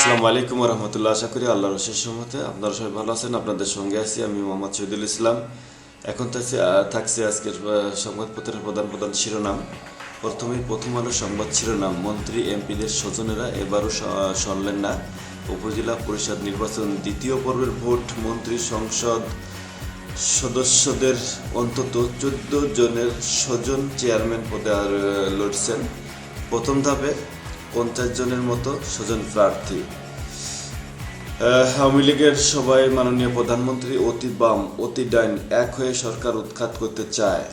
আসসালামু আলাইকুম রহমতুল্লাহ। আশা করি আল্লাহর রশের সম্মতে আপনারা সবাই ভালো আছেন, আপনাদের সঙ্গে আছি আমি মোহাম্মদ শহীদুল ইসলাম। এখন থাকছে থাকছে আজকের সংবাদপত্রের প্রধান প্রধান শিরোনাম। প্রথমেই প্রথম আলো সংবাদ শিরোনাম, মন্ত্রী, এমপিদের স্বজনেরা এবারও সরলেন না। উপজেলা পরিষদ নির্বাচন দ্বিতীয় পর্বের ভোট, মন্ত্রী সংসদ সদস্যদের অন্তত চোদ্দ জনের স্বজন চেয়ারম্যান পদে আর লড়ছেন। প্রথম ধাপে পঞ্চাশ জনের মতো স্বজন প্রার্থী। আওয়ামী লীগের সবাই মাননীয় প্রধানমন্ত্রী অতি বাম অতি ডাইন এক হয়ে সরকার উৎখাত করতে চায়।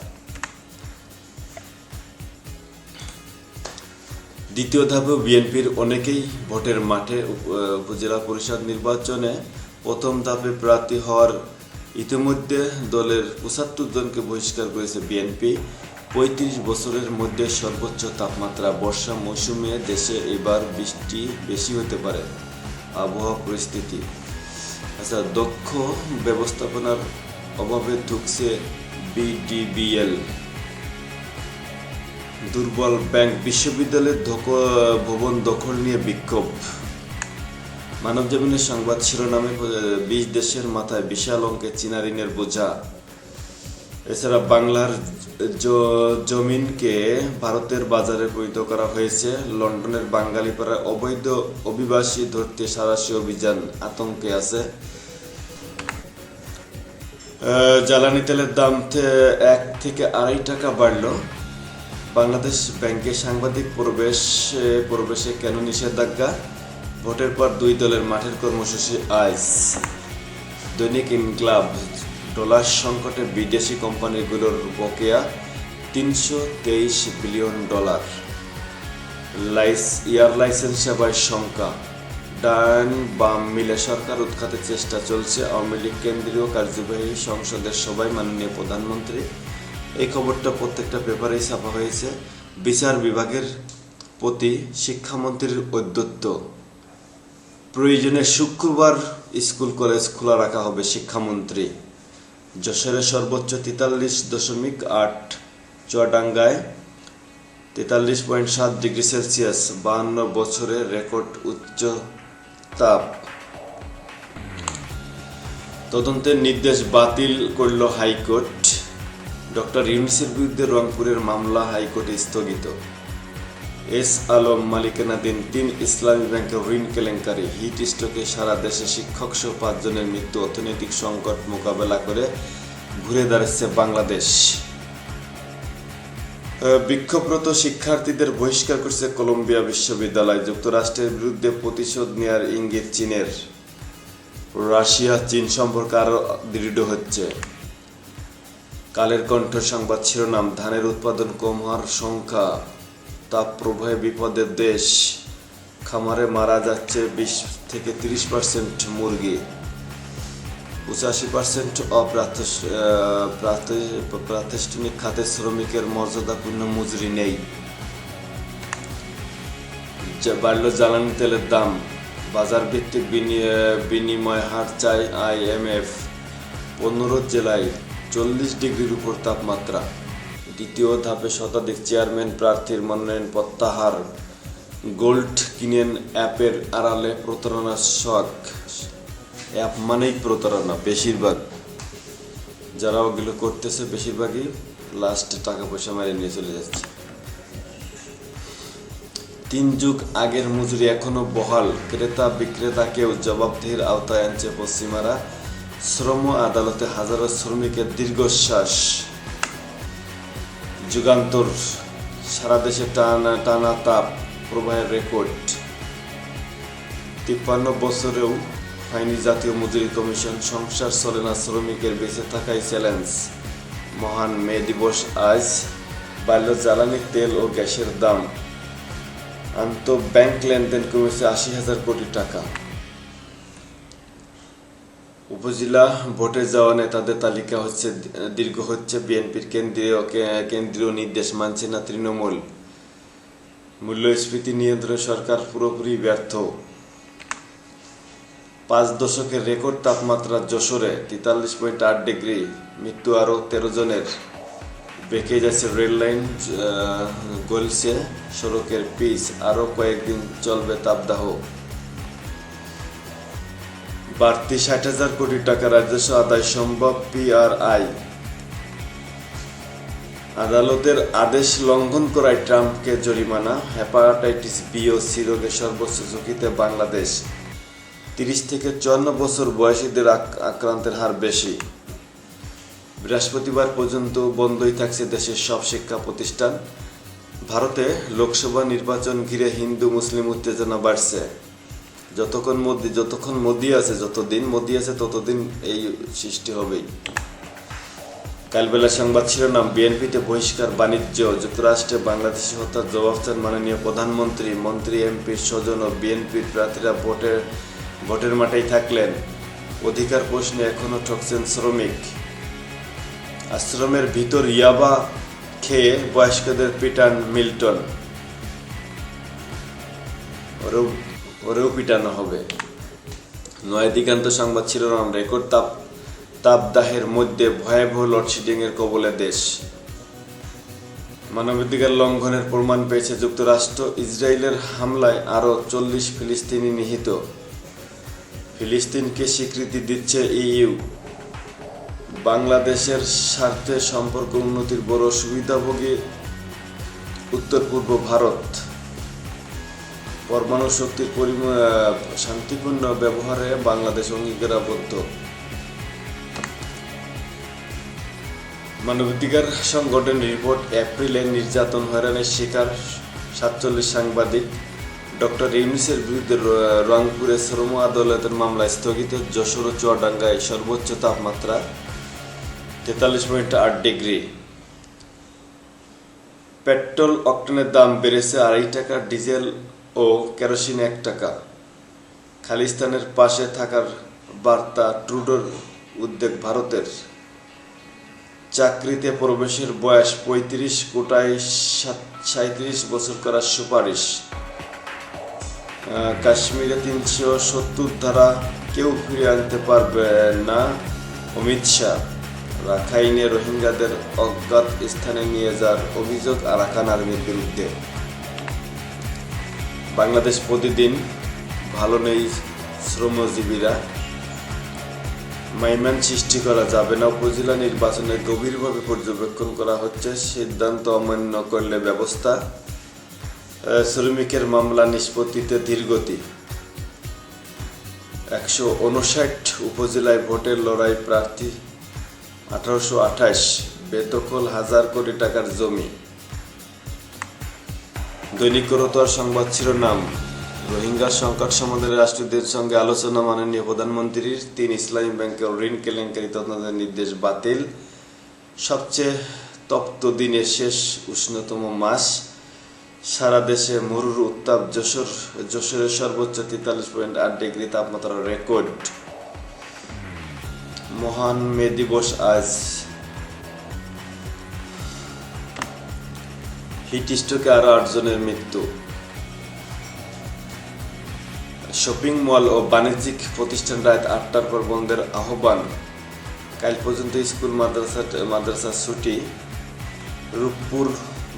দ্বিতীয় ধাপে বিএনপির অনেকেই ভোটের মাঠে উপজেলা পরিষদ নির্বাচনে প্রথম ধাপে প্রার্থী হওয়ার ইতিমধ্যে দলের পঁচাত্তর জনকে বহিষ্কার করেছে বিএনপি। পঁয়ত্রিশ বছরের মধ্যে সর্বোচ্চ তাপমাত্রা বর্ষা মৌসুমে দেশে এবার বৃষ্টি বেশি হতে পারে। আবহাওয়া পরিস্থিতি। আচ্ছা দক্ষ ব্যবস্থাপনার অভাবে ঢুকছে বিডিবিএল। দুর্বল ব্যাংক বিশ্ববিদ্যালয়ের ভবন দখল নিয়ে বিক্ষোভ। মানব জমিনের সংবাদ শিরোনামে বিশ দেশের মাথায় বিশাল অঙ্কের চীনা ঋণের বোঝা। এছাড়া বাংলার জমিনকে ভারতের বাজারে পরিণত করা হয়েছে। লন্ডনের বাঙালিপাড়ায় অবৈধ অভিবাসী ধরতে সারাশি অভিযান আতঙ্কে আছে। জ্বালানি তেলের দাম এক থেকে আড়াই টাকা বাড়লো। বাংলাদেশ ব্যাংকে সাংবাদিক প্রবেশ প্রবেশে কেন নিষেধাজ্ঞা? ভোটের পর দুই দলের মাঠের কর্মসূচি আইস। দৈনিক ইনক্লাব ডলার সংকটে বিদেশি কোম্পানিগুলোর বকেয়া তিনশো তেইশ বিলিয়ন ডলার। লাইস এয়ার লাইসেন্স সেবায় শঙ্কা। ডান বাম মিলে সরকার উৎখাতের চেষ্টা চলছে। আওয়ামী লীগ কেন্দ্রীয় কার্যবাহী সংসদের সবাই মাননীয় প্রধানমন্ত্রী। এই খবরটা প্রত্যেকটা পেপারেই ছাপা হয়েছে। বিচার বিভাগের প্রতি শিক্ষামন্ত্রীর ঔদ্ধত্য। প্রয়োজনে শুক্রবার স্কুল কলেজ খোলা রাখা হবে শিক্ষামন্ত্রী। যশোরে সর্বোচ্চ তেতাল্লিশ দশমিক আট চুয়াডাঙ্গায় তেতাল্লিশ পয়েন্ট সাত ডিগ্রি সেলসিয়াস বাহান্ন বছরের রেকর্ড উচ্চ তাপ। তদন্তের নির্দেশ বাতিল করল হাইকোর্ট। ডক্টর ইউনিসের বিরুদ্ধে রংপুরের মামলা হাইকোর্টে স্থগিত। এস আলম মালিকানাধীন তিন ইসলামী ব্যাংকের ঋণ কেলেঙ্কারি। হিট স্ট্রোকে সারা দেশে শিক্ষক সহ পাঁচজনের মৃত্যু, অর্থনৈতিক সংকট মোকাবেলা করে ঘুরে দাঁড়াচ্ছে বাংলাদেশ। বিক্ষোভরত শিক্ষার্থীদের বহিষ্কার করছে কলম্বিয়া বিশ্ববিদ্যালয়। যুক্তরাষ্ট্রের বিরুদ্ধে প্রতিশোধ নেয়ার ইঙ্গিত চীনের। রাশিয়া, চীন সম্পর্ক আরও দৃঢ় হচ্ছে। কালের কণ্ঠ সংবাদ শিরোনাম, ধানের উৎপাদন কম হওয়ার সংখ্যা। তাপ প্রবাহে বিপদের দেশ। খামারে মারা যাচ্ছে বিশ থেকে তিরিশ পার্সেন্ট মুরগি। পঁচাশি পার্সেন্ট প্রাতিষ্ঠানিক খাতে শ্রমিকের মর্যাদাপূর্ণ মজুরি নেই। বাড়ল জ্বালানি তেলের দাম। বাজার ভিত্তিক বিনি- বিনিময় হার চাই আইএমএফ পনেরো জেলায় চল্লিশ ডিগ্রির উপর তাপমাত্রা। দ্বিতীয় ধাপে শতাধিক চেয়ারম্যান প্রার্থীর মনোনয়ন প্রত্যাহার। গোল্ড কিনেন অ্যাপের আড়ালে প্রতারণার শখ। অ্যাপ মানেই প্রতারণা, বেশিরভাগ। যারা ওগুলো করতেছে বেশিরভাগই লাস্টে টাকা পয়সা মারিয়ে নিয়ে চলে যাচ্ছে। তিন যুগ আগের মজুরি এখনও বহাল। ক্রেতা বিক্রেতাকেও জবাবদিহির আওতায় আনছে পশ্চিমারা। শ্রম আদালতে হাজারো শ্রমিকের দীর্ঘশ্বাস। যুগান্তর, সারা দেশে টানা টানা তাপ, প্রবাহের রেকর্ড। তিপ্পান্ন বছরেও হয়নি জাতীয় মজুরি কমিশন সংসার চলে না শ্রমিকের বেঁচে থাকাই চ্যালেঞ্জ। মহান মে দিবস আজ বাল্য জ্বালানি, তেল ও গ্যাসের দাম। আন্ত ব্যাংক লেনদেন কমেছে আশি হাজার কোটি টাকা। উপজেলা ভোটে যাওয়া নেতাদের তালিকা হচ্ছে, দীর্ঘ হচ্ছে বিএনপির কেন্দ্রীয় কেন্দ্রীয় নির্দেশ মানছে না তৃণমূল। মূল্যস্ফীতি নিয়ন্ত্রণে সরকার পুরোপুরি ব্যর্থ। পাঁচ দশকের রেকর্ড তাপমাত্রা যশোরে তেতাল্লিশ পয়েন্ট আট ডিগ্রি, মৃত্যু আরও তেরো জনের। বেঁকে যাচ্ছে রেল লাইন গলছে সড়কের পিচ, আরও কয়েকদিন চলবে তাপদাহ। বাড়তি ষাট হাজার কোটি টাকা রাজস্ব আদায় সম্ভব, পিআরআই। আদালতের আদেশ লঙ্ঘন করায় ট্রাম্পকে জরিমানা, হেপাটাইটিস বি ও সি রোগে সর্বোচ্চ ঝুঁকিতে বাংলাদেশ। তিরিশ থেকে চুয়ান্ন বছর বয়সীদের আক্রান্তের হার বেশি। বৃহস্পতিবার পর্যন্ত বন্ধই থাকছে দেশের সব শিক্ষা প্রতিষ্ঠান। ভারতে লোকসভা নির্বাচন ঘিরে হিন্দু মুসলিম উত্তেজনা বাড়ছে। যতক্ষণ মোদি যতক্ষণ মোদি আছে, যতদিন মোদি আছে, ততদিন এই সৃষ্টি হবেই। কালবেলা সংবাদ শিরোনাম, বিএনপিতে বহিষ্কার বাণিজ্য, যুক্তরাষ্ট্রে বাংলাদেশি হত্যার জবাব চান মাননীয় প্রধানমন্ত্রী। মন্ত্রী এমপির স্বজন ও বিএনপির প্রার্থীরা ভোটের ভোটের মাঠেই থাকলেন। অধিকার প্রশ্নে এখনও ঠকছেন শ্রমিক। আশ্রমের ভিতর ইয়াবা খেয়ে বয়স্কদের পিটান মিল্টন। ওরেও পিটানো হবে। নয় দিগান্ত সংবাদ শিরোনাম রেকর্ড তাপ, তাপদাহের মধ্যে ভয়াবহ লোডশেডিং এর কবলে দেশ। মানবাধিকার লঙ্ঘনের প্রমাণ পেয়েছে যুক্তরাষ্ট্র। ইসরায়েলের হামলায় আরও চল্লিশ ফিলিস্তিনি নিহিত। ফিলিস্তিনকে স্বীকৃতি দিচ্ছে ইইউ। বাংলাদেশের স্বার্থে সম্পর্ক উন্নতির বড় সুবিধাভোগী উত্তর পূর্ব ভারত। পরমাণু শক্তির শান্তিপূর্ণ ব্যবহারে বাংলাদেশ অঙ্গীকারাবদ্ধ। মানবাধিকার সংগঠন রিপোর্ট এপ্রিলে নির্যাতন হয়রানির শিকার সাতচল্লিশ সাংবাদিক ডক্টর ইউনিসের বিরুদ্ধে রংপুরে শ্রম আদালতের মামলা স্থগিত, যশোর ও চুয়াডাঙ্গায় সর্বোচ্চ তাপমাত্রা তেতাল্লিশ পয়েন্ট আট ডিগ্রি। পেট্রোল অক্টেনের দাম বেড়েছে আড়াই টাকা, ডিজেল ও কেরোসিন এক টাকা। খালিস্তানের পাশে থাকার বার্তা ট্রুডোর উদ্বেগ ভারতের। চাকরিতে প্রবেশের বয়স পঁয়ত্রিশ, কোটায় সাঁত্রিশ বছর করার সুপারিশ। কাশ্মীরে তিনশো সত্তর ধারা কেউ ফিরে আনতে পারবে না, অমিত শাহ। রাখাইনে রোহিঙ্গাদের অজ্ঞাত স্থানে নিয়ে যাওয়ার অভিযোগ আরাকান আর্মির বিরুদ্ধে। বাংলাদেশ প্রতিদিন ভালো নেই শ্রমজীবীরা। মাইমান সৃষ্টি করা যাবে না। উপজেলা নির্বাচনে গভীরভাবে পর্যবেক্ষণ করা হচ্ছে। সিদ্ধান্ত অমান্য করলে ব্যবস্থা শ্রমিকের মামলা নিষ্পত্তিতে ধীরগতি। একশো উনষাট উপজেলায় ভোটের লড়াই প্রার্থী, আঠারোশো আঠাশ। বেতকল হাজার কোটি টাকার জমি। দৈনিক করতোয়ার সংবাদ শিরোনাম। রোহিঙ্গা সংকট সমাধানে রাষ্ট্রদের সঙ্গে আলোচনা মাননীয় প্রধানমন্ত্রীর তিন ইসলামী ব্যাংকের ঋণ কেলেঙ্কারি তদন্তের নির্দেশ বাতিল। সবচেয়ে তপ্ত দিনের শেষ উষ্ণতম মাস। সারা দেশে মরুর উত্তাপ যশোর, যশোরের সর্বোচ্চ তেতাল্লিশ পয়েন্ট আট ডিগ্রি তাপমাত্রার রেকর্ড। মহান মে দিবস আজ হিট স্ট্রোকে আরও আটজনের মৃত্যু। শপিং মল ও বাণিজ্যিক প্রতিষ্ঠান রাত আটটার পর বন্ধের আহ্বান। কাল পর্যন্ত স্কুল, মাদ্রাসা মাদ্রাসা ছুটি। রূপপুর,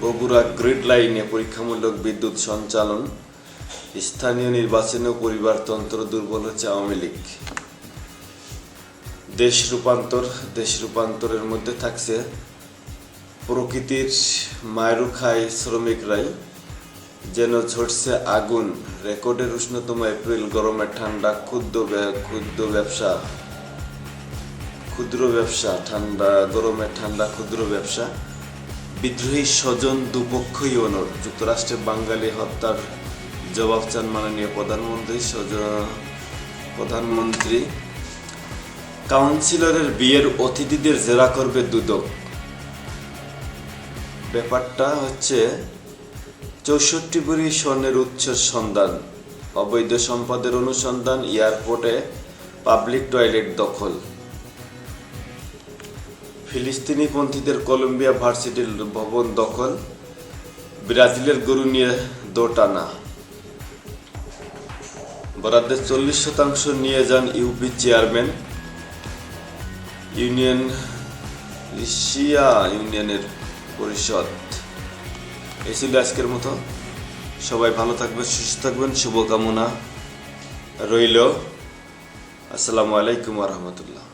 বগুড়া গ্রিড লাইনে পরীক্ষামূলক বিদ্যুৎ সঞ্চালন। স্থানীয় নির্বাচনেও পরিবারতন্ত্র দুর্বল হচ্ছে আওয়ামী লীগ। দেশ রূপান্তর, দেশ রূপান্তরের মধ্যে থাকছে প্রকৃতির মায়েরু শ্রমিকরাই যেন ঝরছে আগুন। রেকর্ডের উষ্ণতম এপ্রিল, গরমে ঠান্ডা, ক্ষুদ্র ক্ষুদ্র ব্যবসা। ক্ষুদ্র ব্যবসা, ঠান্ডা, গরমে ঠান্ডা, ক্ষুদ্র ব্যবসা। বিদ্রোহী স্বজন দুপক্ষই অনর যুক্তরাষ্ট্রে বাঙালি হত্যার জবাব চান মাননীয় প্রধানমন্ত্রী। প্রধানমন্ত্রী। কাউন্সিলরের বিয়ের অতিথিদের জেরা করবে দুদক। ব্যাপারটা হচ্ছে, চৌষট্টি ভরি স্বর্ণের উৎসের সন্ধান, অবৈধ সম্পদের অনুসন্ধান, এয়ারপোর্টে পাবলিক টয়লেট দখল। ফিলিস্তিনি পন্থীদের কলম্বিয়া ভার্সিটির ভবন দখল, ব্রাজিলের গরু নিয়ে দোটানা বরাদ্দের চল্লিশ শতাংশ নিয়ে যান ইউপি চেয়ারম্যান। ইউনিয়ন, এশিয়া ইউনিয়নের পরিষদ। এই ছিল আজকের মতো। সবাই ভালো থাকবেন, সুস্থ থাকবেন, শুভকামনা রইল। আসসালামু আলাইকুম রহমতুল্লাহ।